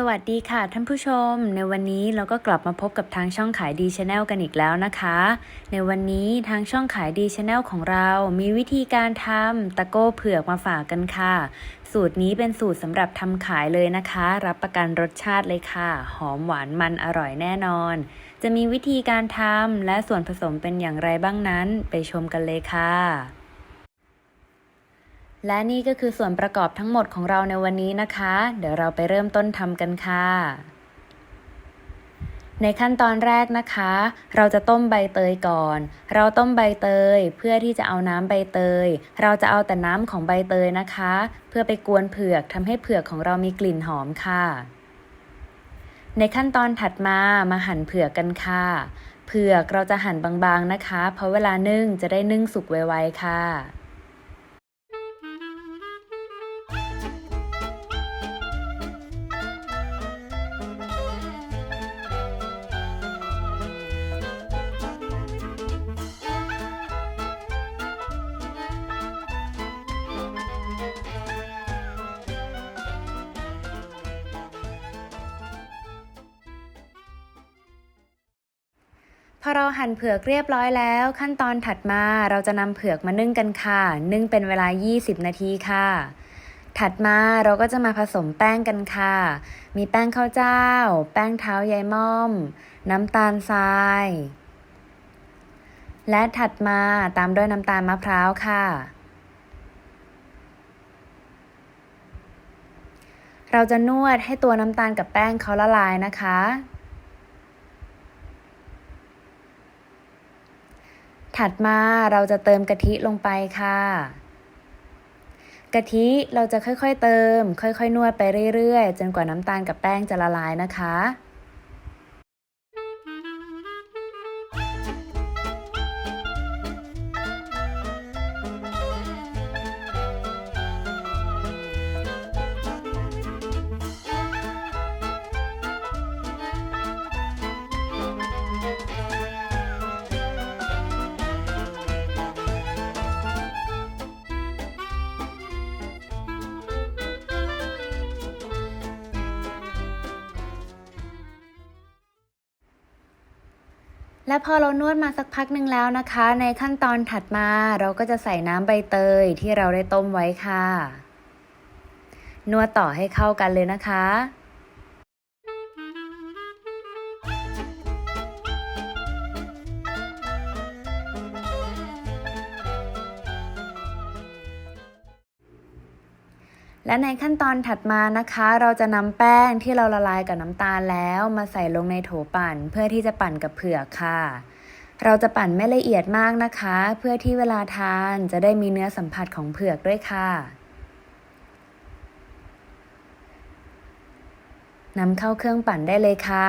สวัสดีค่ะท่านผู้ชม ในวันนี้เราก็กลับมาพบกับทางช่องขายดีชาแนลกันอีกแล้วนะคะ ในวันนี้ทางช่องขายดีชาแนลของเรา มีวิธีการทำตะโก้เผือกมาฝากกันค่ะ สูตรนี้เป็นสูตรสำหรับทำขายเลยนะคะ รับประกันรสชาติเลยค่ะ หอมหวานมันอร่อยแน่นอน จะมีวิธีการทำและส่วนผสมเป็นอย่างไรบ้างนั้น ไปชมกันเลยค่ะ และนี่ก็คือส่วนประกอบทั้งหมดของเราในวันนี้นะคะ เดี๋ยวเราไปเริ่มต้นทำกันค่ะ ในขั้นตอนแรกนะคะ เราจะต้มใบเตยก่อน เราต้มใบเตยเพื่อที่จะเอาน้ำใบเตย เราจะเอาแต่น้ำของใบเตยนะคะ เพื่อไปกวนเผือกทำให้เผือกของเรามีกลิ่นหอมค่ะ ในขั้นตอนถัดมามาหั่นเผือกกันค่ะ เผือกเราจะหั่นบางๆนะคะ เพราะเวลานึ่งจะได้นึ่งสุกไวๆค่ะ อเราหั่นเผือกเรียบร้อยแล้ว ขั้นตอนถัดมาเราจะนำเผือกมานึ่งกันค่ะ นึ่งเป็นเวลา 20 นาทีค่ะ ถัดมาเราก็จะมาผสมแป้งกันค่ะ มีแป้งข้าวเจ้า แป้งเท้ายายม่อม น้ำตาลทราย และถัดมาตามด้วยน้ำตาลมะพร้าวค่ะเราจะนวดให้ตัวน้ำตาลกับแป้งเขาละลายนะคะ ถัดมาเราจะเติมกะทิลงไปค่ะ กะทิเราจะค่อยๆเติม ค่อยๆนวดไปเรื่อยๆ จนกว่าน้ำตาลกับแป้งจะละลายนะคะ และพอเรานวดมาสักพักหนึ่งแล้วนะคะ ในขั้นตอนถัดมาเราก็จะใส่น้ำใบเตยที่เราได้ต้มไว้ค่ะ นวดต่อให้เข้ากันเลยนะคะ และในขั้นตอนถัดมานะคะ เราจะนำแป้งที่เราละลายกับน้ำตาลแล้วมาใส่ลงในโถปั่น เพื่อที่จะปั่นกับเผือกค่ะ เราจะปั่นไม่ละเอียดมากนะคะ เพื่อที่เวลาทานจะได้มีเนื้อสัมผัสของเผือกด้วยค่ะนำเข้าเครื่องปั่นได้เลยค่ะ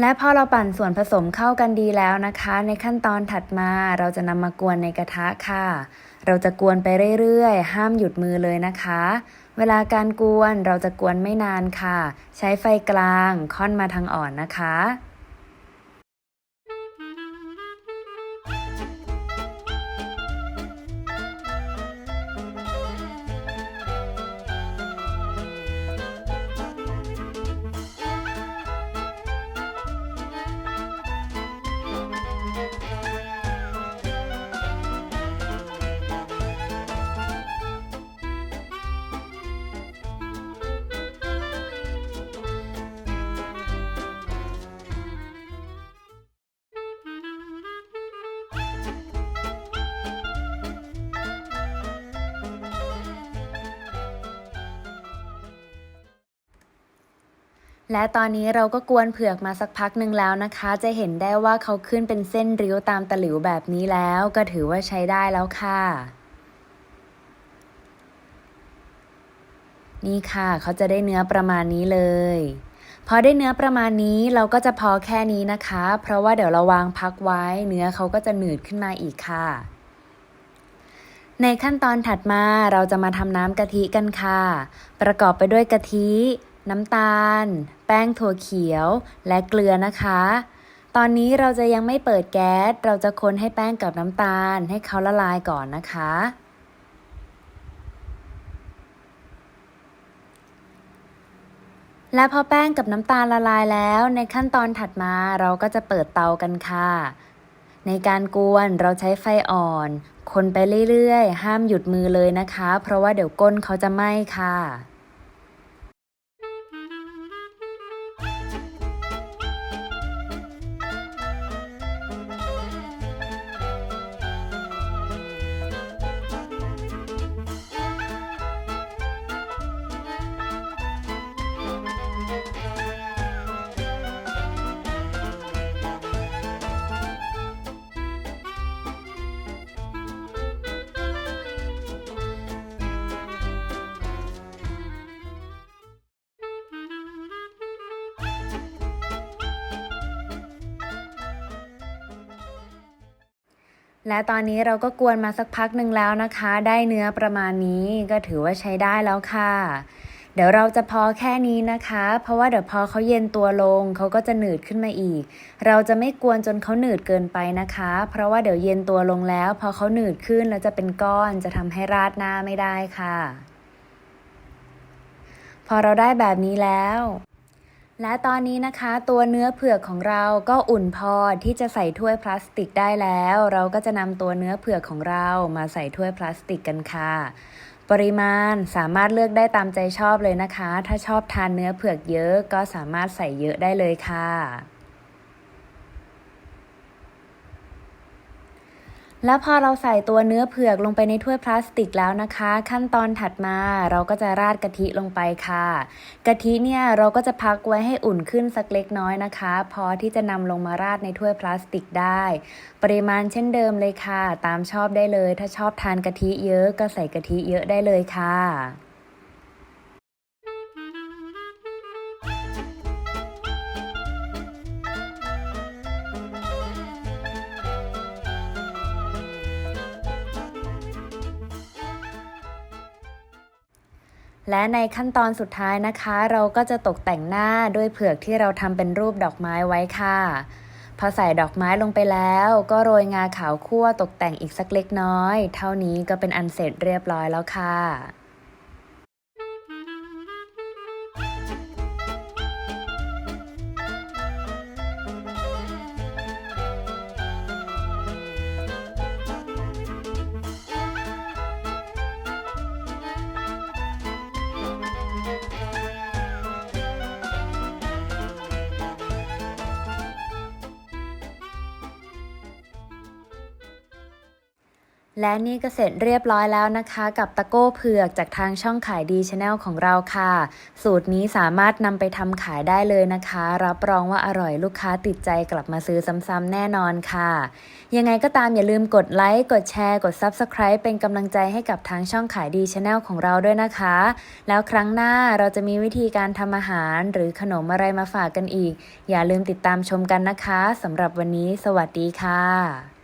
และพอเราปั่นส่วนผสมเข้ากันดีแล้วนะคะ ในขั้นตอนถัดมาเราจะนำมากวนในกระทะค่ะ เราจะกวนไปเรื่อยๆ ห้ามหยุดมือเลยนะคะ เวลาการกวนเราจะกวนไม่นานค่ะ ใช้ไฟกลางค่อนมาทางอ่อนนะคะ และตอนนี้เราก็กวนเผือกมาสักพักหนึ่งแล้วนะคะ จะเห็นได้ว่าเขาขึ้นเป็นเส้นริ้วตามตะหลิวแบบนี้แล้ว ก็ถือว่าใช้ได้แล้วค่ะ นี่ค่ะเขาจะได้เนื้อประมาณนี้เลย พอได้เนื้อประมาณนี้เราก็จะพอแค่นี้นะคะ เพราะว่าเดี๋ยวเราวางพักไว้ เนื้อเขาก็จะหนืดขึ้นมาอีกค่ะ ในขั้นตอนถัดมาเราจะมาทำน้ำกะทิกันค่ะ ประกอบไปด้วยกะทิ น้ำตาล แป้งถั่วเขียว และเกลือนะคะ ตอนนี้เราจะยังไม่เปิดแก๊ส เราจะคนให้แป้งกับน้ำตาล ให้เขาละลายก่อนนะคะ และพอแป้งกับน้ำตาลละลายแล้ว ในขั้นตอนถัดมาเราก็จะเปิดเตากันค่ะ ในการกวนเราใช้ไฟอ่อน คนไปเรื่อยๆ ห้ามหยุดมือเลยนะคะ เพราะว่าเดี๋ยวก้นเขาจะไหม้ค่ะ และตอนนี้เราก็กวนมาสักพักหนึ่งแล้วนะคะ ได้เนื้อประมาณนี้ก็ถือว่าใช้ได้แล้วค่ะ เดี๋ยวเราจะพอแค่นี้นะคะ เพราะว่าเดี๋ยวพอเขาเย็นตัวลงเขาก็จะหนืดขึ้นมาอีก เราจะไม่กวนจนเขาหนืดเกินไปนะคะ เพราะว่าเดี๋ยวเย็นตัวลงแล้ว พอเขาหนืดขึ้นแล้วจะเป็นก้อนจะทำให้ราดหน้าไม่ได้ค่ะ พอเราได้แบบนี้แล้ว และตอนนี้นะคะ ตัวเนื้อเผือกของเราก็อุ่นพอที่จะใส่ถ้วยพลาสติกได้แล้ว เราก็จะนำตัวเนื้อเผือกของเรามาใส่ถ้วยพลาสติกกันค่ะ ปริมาณสามารถเลือกได้ตามใจชอบเลยนะคะ ถ้าชอบทานเนื้อเผือกเยอะก็สามารถใส่เยอะได้เลยค่ะ แล้วพอเราใส่ตัวเนื้อเผือกลงไปในถ้วยพลาสติกแล้วนะคะ ขั้นตอนถัดมาเราก็จะราดกะทิลงไปค่ะ กะทิเนี่ยเราก็จะพักไว้ให้อุ่นขึ้นสักเล็กน้อยนะคะ พอที่จะนำลงมาราดในถ้วยพลาสติกได้ ปริมาณเช่นเดิมเลยค่ะ ตามชอบได้เลย ถ้าชอบทานกะทิเยอะก็ใส่กะทิเยอะได้เลยค่ะ และในขั้นตอนสุดท้ายนะคะ เราก็จะตกแต่งหน้าด้วยเผือกที่เราทำเป็นรูปดอกไม้ไว้ค่ะพอใส่ดอกไม้ลงไปแล้ว ก็โรยงาขาวคั่วตกแต่งอีกสักเล็กน้อย เท่านี้ก็เป็นอันเสร็จเรียบร้อยแล้วค่ะ และนี่ก็เสร็จเรียบร้อยแล้วนะคะ กับตะโก้เผือกจากทางช่องขายดีชาแนลของเราค่ะ สูตรนี้สามารถนำไปทำขายได้เลยนะคะ รับรองว่าอร่อยลูกค้าติดใจกลับมาซื้อซ้ำๆแน่นอนค่ะ ยังไงก็ตามอย่าลืมกดไลค์กดแชร์ กด Subscribe เป็นกำลังใจให้กับทางช่องขายดีชาแนลของเราด้วยนะคะ แล้วครั้งหน้าเราจะมีวิธีการทำอาหารหรือขนมอะไรมาฝากกันอีก อย่าลืมติดตามชมกันนะคะสำหรับวันนี้ สวัสดีค่ะ